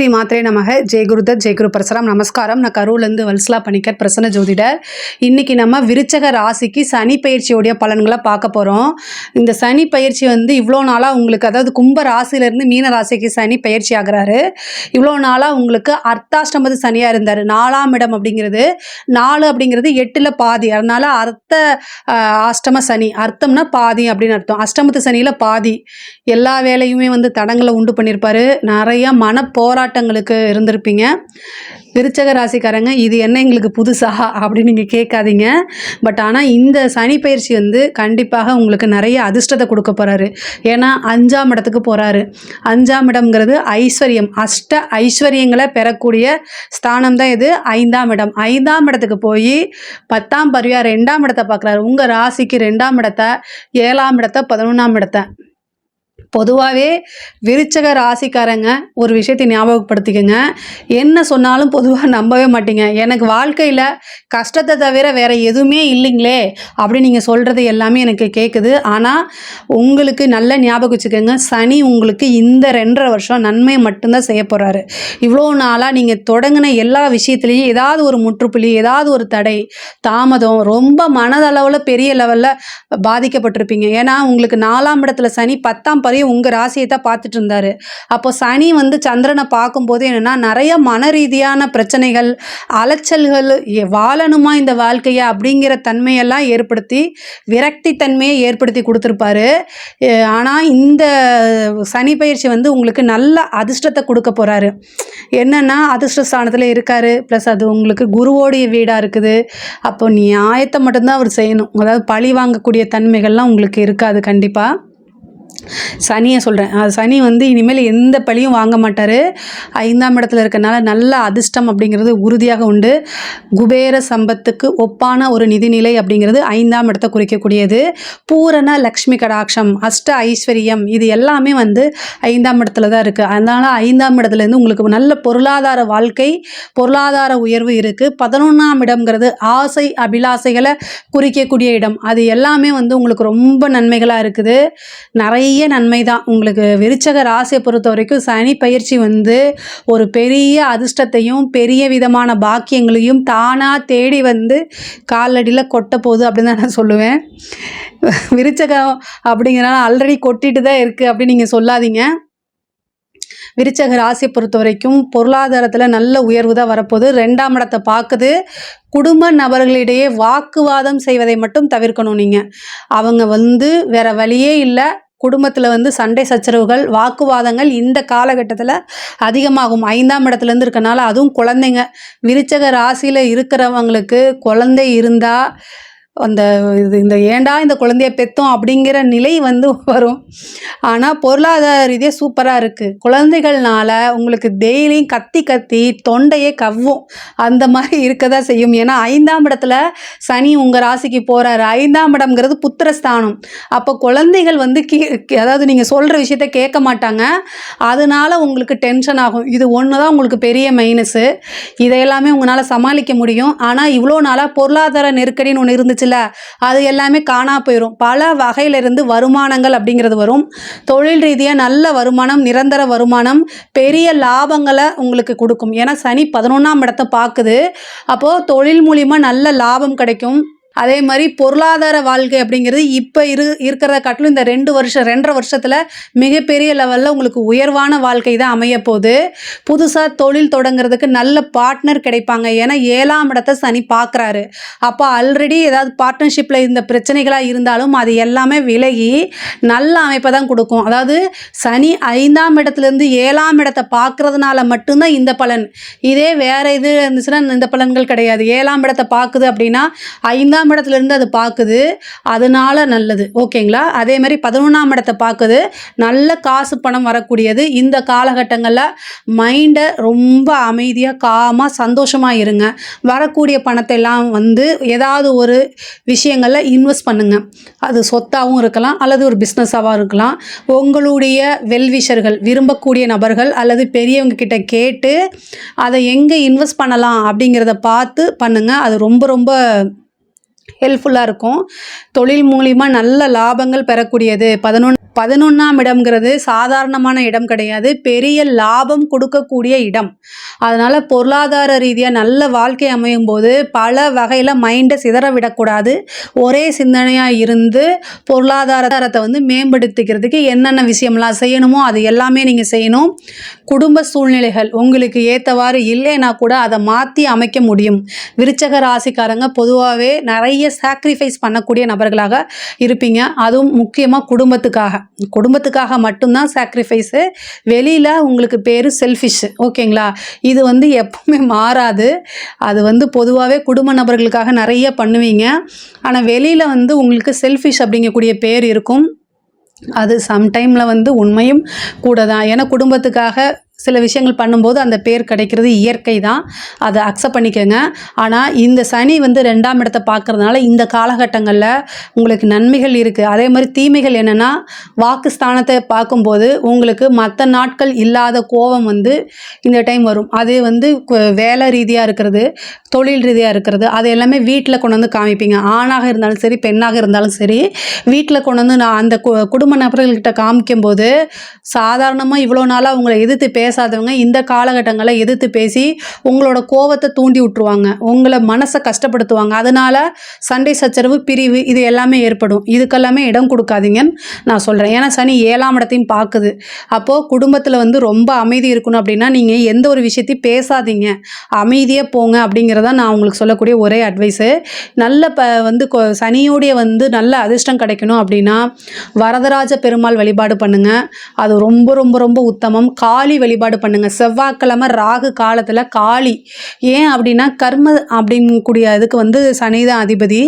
ஸ்ரீ மாத்ரே நமக. ஜெய் குருதத் ஜெய் குரு பரசுராம். நமஸ்காரம். நான் கரூர்லேருந்து வல்சலா பணிக்கர் பிரசன்ன ஜோதிடர் இன்னைக்கு நம்ம விருச்சக ராசிக்கு சனி பயிற்சியோடைய பலன்களை பார்க்க போகிறோம் இந்த சனி பயிற்சி வந்து இவ்வளோ நாளாக உங்களுக்கு அதாவது கும்ப ராசியிலேருந்து மீன ராசிக்கு சனி பயிற்சி ஆகிறாரு. இவ்வளோ நாளாக உங்களுக்கு அர்த்தாஷ்டமது சனியாக இருந்தார். நாலாம் இடம் அப்படிங்கிறது நாலு அப்படிங்கிறது எட்டில் பாதி. அதனால் அர்த்த அஷ்டம சனி. அர்த்தம்னா பாதி அப்படின்னு அர்த்தம். அஷ்டமத்து சனியில் பாதி. எல்லா வேலையுமே வந்து தடங்களை உண்டு பண்ணியிருப்பார் நிறைய மன போராட்டங்களுக்கு இருந்திருப்பீங்க. விருச்சக ராசிக்காரங்க இது என்ன எங்களுக்கு புதுசா? அப்படின்னு நீங்கள் கேட்காதீங்க. பட் ஆனால் இந்த சனி பயிற்சி வந்து கண்டிப்பாக உங்களுக்கு நிறைய அதிர்ஷ்டத்தை கொடுக்க போகிறாரு ஏன்னா அஞ்சாம் இடத்துக்கு போகிறாரு அஞ்சாம் இடம்ங்கிறது ஐஸ்வர்யம். அஷ்ட ஐஸ்வர்யங்களை பெறக்கூடிய ஸ்தானம் தான் இது. ஐந்தாம் இடம். ஐந்தாம் இடத்துக்கு போய் பத்தாம் பருவியாக ரெண்டாம் இடத்தை பார்க்குறாரு. உங்கள் ராசிக்கு ரெண்டாம் இடத்த ஏழாம் இடத்த பதினொன்றாம் இடத்த. பொதுவாகவே விருச்சக ராசிக்காரங்க ஒரு விஷயத்தை ஞாபகப்படுத்திக்கோங்க. என்ன சொன்னாலும் பொதுவாக நம்பவே மாட்டீங்க. எனக்கு வாழ்க்கையில் கஷ்டத்தை தவிர வேறு எதுவுமே இல்லைங்களே அப்படி நீங்கள் சொல்கிறது எல்லாமே எனக்கு கேட்குது ஆனால் உங்களுக்கு நல்ல ஞாபகம் வச்சுக்கோங்க. சனி உங்களுக்கு இந்த ரெண்டரை வருஷம் நன்மை மட்டும்தான் செய்ய போகிறாரு இவ்வளோ நாளாக நீங்கள் தொடங்கின எல்லா விஷயத்துலேயும் ஏதாவது ஒரு முற்றுப்புள்ளி ஏதாவது ஒரு தடை தாமதம் ரொம்ப மனதளவில் பெரிய லெவலில் பாதிக்கப்பட்டிருப்பீங்க. ஏன்னா உங்களுக்கு நாலாம் இடத்துல சனி பத்தாம் பறவை உங்கள் ராசியை தான் பார்த்துட்டு இருந்தாரு. அப்போ சனி வந்து சந்திரனை பார்க்கும்போது என்னென்னா நிறைய மன ரீதியான பிரச்சனைகள் அலைச்சல்கள் வாழணுமா இந்த வாழ்க்கையை அப்படிங்கிற தன்மையெல்லாம் ஏற்படுத்தி விரக்தி தன்மையை ஏற்படுத்தி கொடுத்துருப்பாரு. ஆனால் இந்த சனி பயிற்சி வந்து உங்களுக்கு நல்ல அதிர்ஷ்டத்தை கொடுக்க போகிறாரு என்னென்னா அதிர்ஷ்ட ஸ்தானத்தில் இருக்காரு. ப்ளஸ் அது உங்களுக்கு குருவோடைய வீடாக இருக்குது. அப்போ நியாயத்தை மட்டும்தான் அவர் செய்யணும். அதாவது பழி வாங்கக்கூடிய தன்மைகள்லாம் உங்களுக்கு இருக்காது கண்டிப்பாக சனியை சொல்கிறேன் அது சனி வந்து இனிமேல் எந்த பழியும் வாங்க மாட்டார். ஐந்தாம் இடத்துல இருக்கனால நல்ல அதிர்ஷ்டம் அப்படிங்கிறது உறுதியாக உண்டு. குபேர சம்பத்துக்கு ஒப்பான ஒரு நிதிநிலை அப்படிங்கிறது ஐந்தாம் இடத்தை குறிக்கக்கூடியது. பூரண லக்ஷ்மி கடாட்சம் அஷ்ட ஐஸ்வர்யம் இது எல்லாமே வந்து ஐந்தாம் இடத்துல தான் இருக்குது அதனால் ஐந்தாம் இடத்துலேருந்து உங்களுக்கு நல்ல பொருளாதார வாழ்க்கை பொருளாதார உயர்வு இருக்குது பதினொன்றாம் இடம்ங்கிறது ஆசை அபிலாசைகளை குறிக்கக்கூடிய இடம். அது எல்லாமே வந்து உங்களுக்கு ரொம்ப நன்மைகளாக இருக்குது. நிறைய நன்மை தான் உங்களுக்கு விருச்சக ராசியை பொறுத்த வரைக்கும் சனி பயிற்சி வந்து ஒரு பெரிய அதிர்ஷ்டத்தையும் பெரிய விதமான பாக்கியங்களையும் தானாக தேடி வந்து காலடியில் கொட்ட போகுது அப்படின்னு தான் நான் சொல்லுவேன். விருச்சகம் அப்படிங்கிறனால ஆல்ரெடி கொட்டிட்டு தான் இருக்குது அப்படின்னு நீங்கள் சொல்லாதீங்க. விருச்சக ராசியை பொறுத்த வரைக்கும் பொருளாதாரத்தில் நல்ல உயர்வு தான் வரப்போகுது. ரெண்டாம் இடத்தை பார்க்குது. குடும்ப நபர்களிடையே வாக்குவாதம் செய்வதை மட்டும் தவிர்க்கணும் நீங்கள் அவங்க வந்து வேற வழியே இல்லை. குடும்பத்தில் வந்து சண்டை சச்சரவுகள் வாக்குவாதங்கள் இந்த காலகட்டத்தில் அதிகமாகும். ஐந்தாம் இடத்துலேருந்து இருக்கனால அதுவும் குழந்தைங்க. விருச்சக ராசியில் இருக்கிறவங்களுக்கு குழந்தை இருந்தால் அந்த இது இந்த ஏண்டா இந்த குழந்தைய பெத்தோம் அப்படிங்கிற நிலை வந்து வரும். ஆனால் பொருளாதார ரீதியாக சூப்பராக இருக்குது குழந்தைகள்னால உங்களுக்கு டெய்லியும் கத்தி கத்தி தொண்டையே கவ்வும். அந்த மாதிரி இருக்க தான் செய்யும். ஏன்னா ஐந்தாம் இடத்துல சனி உங்கள் ராசிக்கு போகிறாரு ஐந்தாம் இடம்ங்கிறது புத்திரஸ்தானம். அப்போ குழந்தைகள் வந்து கீ அதாவது நீங்கள் சொல்கிற விஷயத்த கேட்க மாட்டாங்க. அதனால உங்களுக்கு டென்ஷன் ஆகும். இது ஒன்று தான் உங்களுக்கு பெரிய மைனஸு இதையெல்லாமே உங்களால் சமாளிக்க முடியும். ஆனால் இவ்வளோ நாளாக பொருளாதார நெருக்கடின்னு ஒன்று இருந்துச்சு இருந்துச்சுல்ல அது எல்லாமே காணா போயிடும் பல வகையிலிருந்து வருமானங்கள் அப்படிங்கிறது வரும். தொழில் ரீதியாக நல்ல வருமானம் நிரந்தர வருமானம் பெரிய லாபங்களை உங்களுக்கு கொடுக்கும். ஏன்னா சனி பதினொன்றாம் இடத்தை பார்க்குது. அப்போது தொழில் மூலிமா நல்ல லாபம் கிடைக்கும். அதே மாதிரி பொருளாதார வாழ்க்கை அப்படிங்கிறது இப்போ இரு இருக்கிறத காட்டிலும் இந்த ரெண்டு வருஷம் ரெண்டரை வருஷத்தில் மிகப்பெரிய லெவலில் உங்களுக்கு உயர்வான வாழ்க்கை தான் அமைய போகுது. புதுசாக தொழில் தொடங்குறதுக்கு நல்ல பார்ட்னர் கிடைப்பாங்க. ஏன்னா ஏழாம் இடத்த சனி பார்க்குறாரு அப்போ ஆல்ரெடி ஏதாவது பார்ட்னர்ஷிப்பில் இருந்த பிரச்சனைகளாக இருந்தாலும் அது எல்லாமே விலகி நல்ல அமைப்பை தான் கொடுக்கும். அதாவது சனி ஐந்தாம் இடத்துலேருந்து ஏழாம் இடத்தை பார்க்குறதுனால மட்டும்தான் இந்த பலன். இதே வேறு இது இருந்துச்சுன்னா இந்த பலன்கள் கிடையாது. ஏழாம் இடத்தை பார்க்குது அப்படின்னா ஐந்தாம் பன்னெண்டாம் இருந்து அது பார்க்குது அதனால நல்லது. ஓகேங்களா? அதே மாதிரி பதினொன்றாம் இடத்தை பார்க்குது நல்ல காசு பணம் வரக்கூடியது. இந்த காலகட்டங்களில் மைண்டை ரொம்ப அமைதியாக காமாக சந்தோஷமாக இருங்க. வரக்கூடிய பணத்தை எல்லாம் வந்து ஏதாவது ஒரு விஷயங்களில் இன்வெஸ்ட் பண்ணுங்கள் அது சொத்தாகவும் இருக்கலாம் அல்லது ஒரு பிஸ்னஸாகவும் இருக்கலாம். உங்களுடைய வெல்விஷர்கள் விரும்பக்கூடிய நபர்கள் அல்லது பெரியவங்க கிட்ட கேட்டு அதை எங்கே இன்வெஸ்ட் பண்ணலாம் அப்படிங்கிறத பார்த்து பண்ணுங்கள் அது ரொம்ப ரொம்ப ஹெல்ப்ஃபுல்லாக இருக்கும். தொழில் மூலிமா நல்ல லாபங்கள் பெறக்கூடியது. பதினொன்று பதினொன்றாம் இடம்ங்கிறது சாதாரணமான இடம் கிடையாது. பெரிய லாபம் கொடுக்கக்கூடிய இடம். அதனால் பொருளாதார ரீதியாக நல்ல வாழ்க்கை அமையும் போது பல வகையில் மைண்டை சிதற விடக்கூடாது. ஒரே சிந்தனையாக இருந்து பொருளாதாரத்தை வந்து மேம்படுத்திக்கிறதுக்கு என்னென்ன விஷயம்லாம் செய்யணுமோ அது எல்லாமே நீங்கள் செய்யணும். குடும்ப சூழ்நிலைகள் உங்களுக்கு ஏற்றவாறு இல்லைன்னா கூட அதை மாற்றி அமைக்க முடியும். விருச்சக ராசிக்காரங்க பொதுவாகவே நிறைய சாக்ரிஃபைஸ் பண்ணக்கூடிய நபர்களாக இருப்பீங்க. அதுவும் முக்கியமாக குடும்பத்துக்காக. குடும்பத்துக்காக மட்டும்தான் சாக்ரிஃபைஸு வெளியில் உங்களுக்கு பேர் செல்ஃபிஷ் ஓகேங்களா? இது வந்து எப்பவுமே மாறாது. அது வந்து பொதுவாகவே குடும்ப நபர்களுக்காக நிறைய பண்ணுவீங்க. ஆனால் வெளியில் வந்து உங்களுக்கு செல்ஃபிஷ் அப்படிங்கக்கூடிய பேர் இருக்கும். அது சம்டைமில் வந்து உண்மையும் கூட தான் ஏன்னா குடும்பத்துக்காக சில விஷயங்கள் பண்ணும்போது அந்த பேர் கிடைக்கிறது இயற்கை தான். அதை அக்செப்ட் பண்ணிக்கோங்க. ஆனால் இந்த சனி வந்து ரெண்டாம் இடத்தை பார்க்கறதுனால இந்த காலகட்டங்களில் உங்களுக்கு நன்மைகள் இருக்குது அதே மாதிரி தீமைகள் என்னென்னா வாக்கு ஸ்தானத்தை பார்க்கும்போது உங்களுக்கு மற்ற நாட்கள் இல்லாத கோபம் வந்து இந்த டைம் வரும். அது வந்து வேலை ரீதியாக இருக்கிறது. தொழில் ரீதியாக இருக்கிறது அது எல்லாமே வீட்டில் கொண்டு வந்து காமிப்பீங்க. ஆணாக இருந்தாலும் சரி பெண்ணாக இருந்தாலும் சரி வீட்டில் கொண்டு வந்து நான் அந்த கு- குடும்ப நபர்கள்கிட்ட காமிக்கும்போது சாதாரணமாக இவ்வளோ நாளாக உங்களை எதிர்த்து பேசாதவங்க இந்த காலகட்டங்களை எதிர்த்து பேசி உங்களோட கோவத்தை தூண்டி விட்டுருவாங்க. உங்களை மனசை கஷ்டப்படுத்துவாங்க. அதனால் சண்டை சச்சரவு பிரிவு இது எல்லாமே ஏற்படும். இதுக்கெல்லாமே இடம் கொடுக்காதீங்கன்னு நான் சொல்கிறேன் ஏன்னா சனி ஏழாம் இடத்தையும் பார்க்குது. அப்போது குடும்பத்தில் வந்து ரொம்ப அமைதி இருக்கணும் அப்படின்னா நீங்கள் எந்த ஒரு விஷயத்தையும் பேசாதீங்க. அமைதியாக போங்க அப்படிங்கிற அப்படிங்கிறத நான் உங்களுக்கு சொல்லக்கூடிய ஒரே அட்வைஸு நல்ல ப வந்து சனியோடைய வந்து நல்ல அதிர்ஷ்டம் கிடைக்கணும் அப்படின்னா வரதராஜ பெருமாள் வழிபாடு பண்ணுங்கள் அது ரொம்ப ரொம்ப ரொம்ப உத்தமம். காளி வழிபாடு பண்ணுங்கள் செவ்வாய்க்கிழமை ராகு காலத்தில் காளி. ஏன் அப்படின்னா கர்ம அப்படிங்கக்கூடிய இதுக்கு வந்து சனிதான் அதிபதி.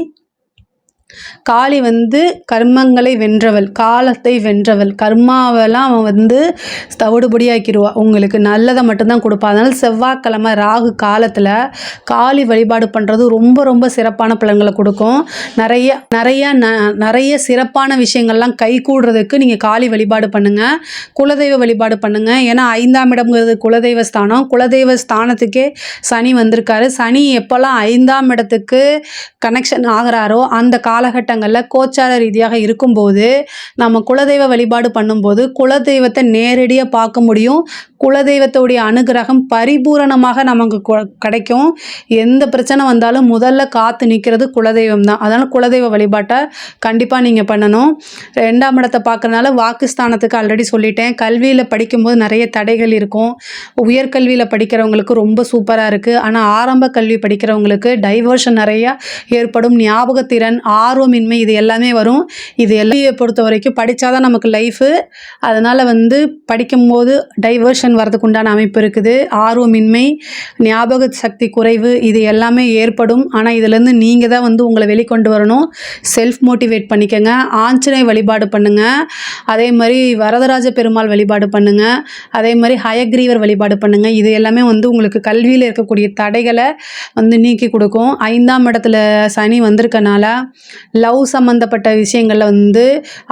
காளி வந்து கர்மங்களை வென்றவள் காலத்தை வென்றவள். கர்மாவெல்லாம் அவன் வந்து தவிடுபடியாக்கிடுவா உங்களுக்கு நல்லதை மட்டும்தான் கொடுப்பா. அதனால் செவ்வாய்க்கிழமை ராகு காலத்தில் காளி வழிபாடு பண்ணுறது ரொம்ப ரொம்ப சிறப்பான பலன்களை கொடுக்கும். நிறைய நிறைய ந நிறைய சிறப்பான விஷயங்கள்லாம் கை கூடுறதுக்கு நீங்கள் காளி வழிபாடு பண்ணுங்கள் குலதெய்வ வழிபாடு பண்ணுங்கள் ஏன்னா ஐந்தாம் இடம்ங்கிறது குலதெய்வ ஸ்தானம். குலதெய்வ ஸ்தானத்துக்கே சனி வந்திருக்காரு. சனி எப்போல்லாம் ஐந்தாம் இடத்துக்கு கனெக்ஷன் ஆகிறாரோ அந்த காலகட்டங்களில் கோச்சார ரீதியாக இருக்கும்போது நம்ம குலதெய்வ வழிபாடு பண்ணும்போது குலதெய்வத்தை நேரடியாக பார்க்க முடியும். குலதெய்வத்தோடைய அனுகிரகம் பரிபூரணமாக நமக்கு கொ- கிடைக்கும். எந்த பிரச்சனை வந்தாலும் முதல்ல காத்து நிற்கிறது குலதெய்வம் தான். அதனால் குலதெய்வ வழிபாட்டை கண்டிப்பாக நீங்கள் பண்ணணும். ரெண்டாம் இடத்தை பார்க்கறனால வாக்குஸ்தானத்துக்கு ஆல்ரெடி சொல்லிட்டேன். கல்வியில் படிக்கும்போது நிறைய தடைகள் இருக்கும். உயர்கல்வியில் படிக்கிறவங்களுக்கு ரொம்ப சூப்பராக இருக்குது ஆனால் ஆரம்ப கல்வி படிக்கிறவங்களுக்கு டைவர்ஷன் நிறையா ஏற்படும். ஞாபகத்திறன் ஆர்வமின்மை இது எல்லாமே வரும். இது எல்லையை பொறுத்த வரைக்கும் படித்தாதான் நமக்கு லைஃபு அதனால் வந்து படிக்கும்போது டைவர்ஷன் வரதுக்கு உண்டான அமைப்பு இருக்குது. ஆர்வமின்மை ஞாபக சக்தி குறைவு இது எல்லாமே ஏற்படும். ஆனால் இதுலேருந்து நீங்கள் தான் வந்து உங்களை வெளிக்கொண்டு வரணும். செல்ஃப் மோட்டிவேட் பண்ணிக்கங்க. ஆஞ்சநேய வழிபாடு பண்ணுங்கள் அதே மாதிரி வரதராஜ பெருமாள் வழிபாடு பண்ணுங்கள் அதே மாதிரி ஹயக்ரீவர் வழிபாடு பண்ணுங்கள் இது எல்லாமே வந்து உங்களுக்கு கல்வியில் இருக்கக்கூடிய தடைகளை வந்து நீக்கி கொடுக்கும். ஐந்தாம் இடத்துல சனி வந்திருக்கனால லவ் சம்மந்தப்பட்ட விஷயங்களில் வந்து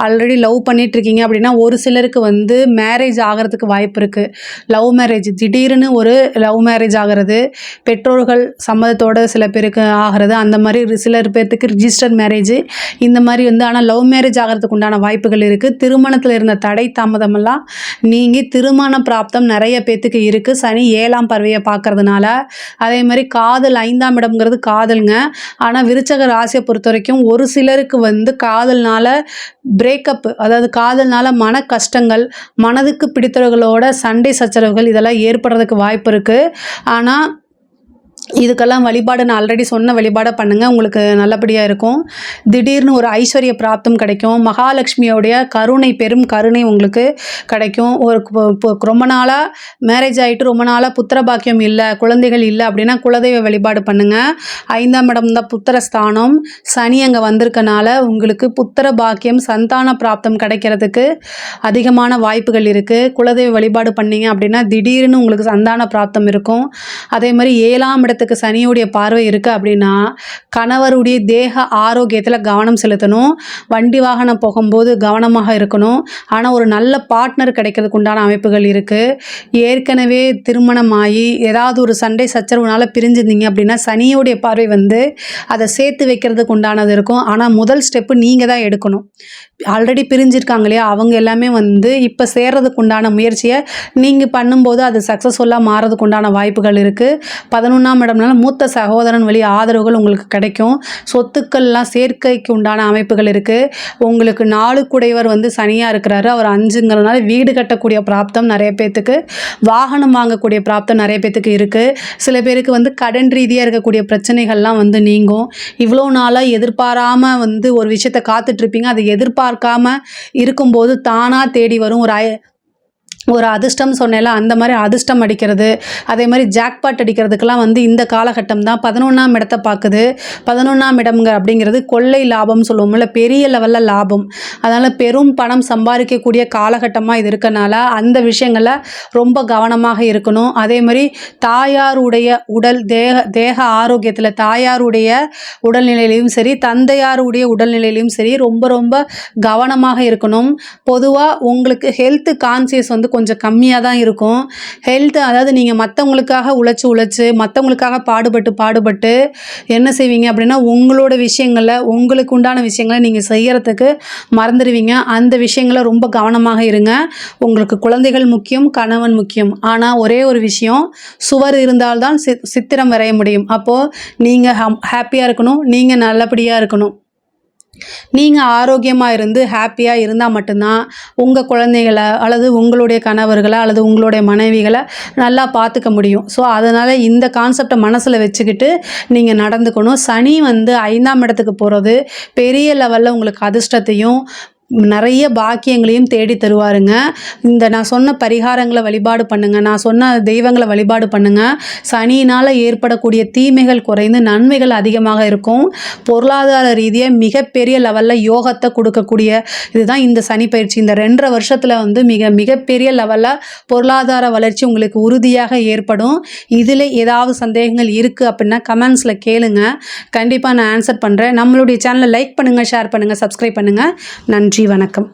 ஆல்ரெடி லவ் பண்ணிகிட்ருக்கீங்க அப்படின்னா ஒரு சிலருக்கு வந்து மேரேஜ் ஆகிறதுக்கு வாய்ப்பு இருக்குது லவ் மேரேஜ் திடீர்னு ஒரு லவ் மேரேஜ் ஆகிறது பெற்றோர்கள் சம்மதத்தோட சில பேருக்கு ஆகிறது அந்த மாதிரி சிலர் பேர்த்துக்கு ரிஜிஸ்டர் மேரேஜ் இந்த மாதிரி வந்து ஆனால் லவ் மேரேஜ் ஆகிறதுக்கு உண்டான வாய்ப்புகள் இருக்குது திருமணத்தில் இருந்த தடை தாமதமெல்லாம் நீங்கி திருமண பிராப்தம் நிறைய பேர்த்துக்கு இருக்குது சனி ஏழாம் பறவையை பார்க்கறதுனால அதே மாதிரி காதல் ஐந்தாம் இடம்ங்கிறது காதலுங்க. ஆனால் விருச்சக ராசியை பொறுத்த வரைக்கும் ஒரு சிலருக்கு வந்து காதல்னால பிரேக்கப் அதாவது காதல்னால மன கஷ்டங்கள் மனதுக்கு பிடித்தவர்களோட சண்டை சச்சரவுகள் இதெல்லாம் ஏற்படுறதுக்கு வாய்ப்பு இருக்குது ஆனால் இதுக்கெல்லாம் வழிபாடு நான் ஆல்ரெடி சொன்ன வழிபாடை பண்ணுங்கள் உங்களுக்கு நல்லபடியாக இருக்கும். திடீர்னு ஒரு ஐஸ்வர்ய பிராப்தம் கிடைக்கும். மகாலட்சுமியோடைய கருணை பெரும் கருணை உங்களுக்கு கிடைக்கும். ஒரு ரொம்ப நாளாக மேரேஜ் ஆகிட்டு ரொம்ப நாளாக புத்திர பாக்கியம் இல்லை குழந்தைகள் இல்லை அப்படின்னா குலதெய்வ வழிபாடு பண்ணுங்கள் ஐந்தாம் இடம் தான் புத்திர ஸ்தானம். சனி அங்கே வந்திருக்கனால உங்களுக்கு புத்திர பாக்கியம் சந்தான பிராப்தம் கிடைக்கிறதுக்கு அதிகமான வாய்ப்புகள் இருக்குது குலதெய்வ வழிபாடு பண்ணீங்க அப்படின்னா திடீர்னு உங்களுக்கு சந்தான பிராப்தம் இருக்கும். அதே மாதிரி ஏழாம் இடத்துக்கு சனியுடைய பார்வை இருக்குது அப்படின்னா கணவருடைய தேக ஆரோக்கியத்தில் கவனம் செலுத்தணும். வண்டி வாகனம் போகும்போது கவனமாக இருக்கணும். ஆனால் ஒரு நல்ல பார்ட்னர் கிடைக்கிறதுக்கு உண்டான அமைப்புகள் இருக்குது ஏற்கனவே திருமணமாகி ஏதாவது ஒரு சண்டை சச்சரவுனால பிரிஞ்சிருந்தீங்க அப்படின்னா சனியுடைய பார்வை வந்து அதை சேர்த்து வைக்கிறதுக்கு உண்டானது இருக்கும். ஆனால் முதல் ஸ்டெப்பு நீங்கள் தான் எடுக்கணும். ஆல்ரெடி பிரிஞ்சிருக்காங்க இல்லையா? அவங்க எல்லாமே வந்து இப்போ சேர்றதுக்கு உண்டான முயற்சியை நீங்கள் பண்ணும்போது அது சக்ஸஸ்ஃபுல்லாக மாறதுக்கு உண்டான வாய்ப்புகள் இருக்குது பதினொன்றாம் மேடம்னால மூத்த சகோதரன் வழி ஆதரவுகள் உங்களுக்கு கிடைக்கும். சொத்துக்கள்லாம் சேர்க்கைக்கு உண்டான அமைப்புகள் இருக்குது உங்களுக்கு நாலு குடைவர் வந்து சனியாக இருக்கிறாரு. அவர் அஞ்சுங்கிறதுனால வீடு கட்டக்கூடிய பிராப்தம் நிறைய பேர்த்துக்கு வாகனம் வாங்கக்கூடிய பிராப்தம் நிறைய பேர்த்துக்கு இருக்குது சில பேருக்கு வந்து கடன் ரீதியாக இருக்கக்கூடிய பிரச்சனைகள்லாம் வந்து நீங்கும். இவ்வளோ நாளாக எதிர்பாராமல் வந்து ஒரு விஷயத்தை காத்துட்ருப்பீங்க அதை எதிர்பார்க்காம இருக்கும்போது தானாக தேடி வரும். ஒரு ஐ- ஒரு அதிர்ஷ்டம் சொன்னேன்ல அந்த மாதிரி அதிர்ஷ்டம் அடிக்கிறது அதே மாதிரி ஜாக்பாட் அடிக்கிறதுக்கெல்லாம் வந்து இந்த காலகட்டம் தான் பதினொன்றாம் இடத்தை பார்க்குது. பதினொன்றாம் இடம்ங்க அப்படிங்கிறது கொள்ளை லாபம் சொல்லுவோம்ல பெரிய லெவலில் லாபம். அதனால் பெரும் பணம் சம்பாதிக்கக்கூடிய காலகட்டமாக இது இருக்கனால அந்த விஷயங்களை ரொம்ப கவனமாக இருக்கணும். அதே மாதிரி தாயாருடைய உடல் தேக தேக ஆரோக்கியத்தில் தாயாருடைய உடல்நிலையிலையும் சரி தந்தையாருடைய உடல்நிலையிலையும் சரி ரொம்ப ரொம்ப கவனமாக இருக்கணும். பொதுவாக உங்களுக்கு ஹெல்த் கான்சியஸ் வந்து கொஞ்சம் கம்மியாக தான் இருக்கும். ஹெல்த் அதாவது நீங்கள் மற்றவங்களுக்காக உழைச்சி உழைச்சி மற்றவங்களுக்காக பாடுபட்டு பாடுபட்டு என்ன செய்வீங்க அப்படின்னா உங்களோட விஷயங்களை உங்களுக்கு உண்டான விஷயங்களை நீங்கள் செய்கிறதுக்கு மறந்துடுவீங்க. அந்த விஷயங்களை ரொம்ப கவனமாக இருங்க. உங்களுக்கு குழந்தைகள் முக்கியம் கணவன் முக்கியம். ஆனால் ஒரே ஒரு விஷயம் சுவர் இருந்தால்தான் சித் சித்திரம் வரைய முடியும். அப்போது நீங்கள் ஹாப்பியாக இருக்கணும். நீங்கள் நல்லபடியாக இருக்கணும். நீங்கள் ஆரோக்கியமாக இருந்து ஹாப்பியாக இருந்தால் மட்டும்தான் உங்கள் குழந்தைகளை அல்லது உங்களுடைய கணவர்களை அல்லது உங்களுடைய மனைவிகளை நல்லா பார்த்துக்க முடியும். ஸோ அதனால் இந்த கான்செப்டை மனசில் வச்சுக்கிட்டு நீங்கள் நடந்துக்கணும். சனி வந்து ஐந்தாம் இடத்துக்கு போகிறது பெரிய லெவலில் உங்களுக்கு அதிர்ஷ்டத்தையும் நிறைய பாக்கியங்களையும் தேடி தருவாருங்க. இந்த நான் சொன்ன பரிகாரங்களை வழிபாடு பண்ணுங்க. நான் சொன்ன தெய்வங்களை வழிபாடு பண்ணுங்க. சனியினால் ஏற்படக்கூடிய தீமைகள் குறைந்து நன்மைகள் அதிகமாக இருக்கும். பொருளாதார ரீதியாக மிகப்பெரிய லெவலில் யோகத்தை கொடுக்கக்கூடிய இதுதான் இந்த சனி பயிற்சி. இந்த ரெண்டரை வருஷத்தில் வந்து மிக மிகப்பெரிய லெவலில் பொருளாதார வளர்ச்சி உங்களுக்கு உறுதியாக ஏற்படும். இதில் ஏதாவது சந்தேகங்கள் இருக்குது அப்படின்னா கமெண்ட்ஸில் கேளுங்க. கண்டிப்பாக நான் ஆன்சர் பண்ணுறேன் நம்மளுடைய சேனலை லைக் பண்ணுங்கள் ஷேர் பண்ணுங்கள் சப்ஸ்கிரைப் பண்ணுங்கள் நன்றி. நன்றி வணக்கம்.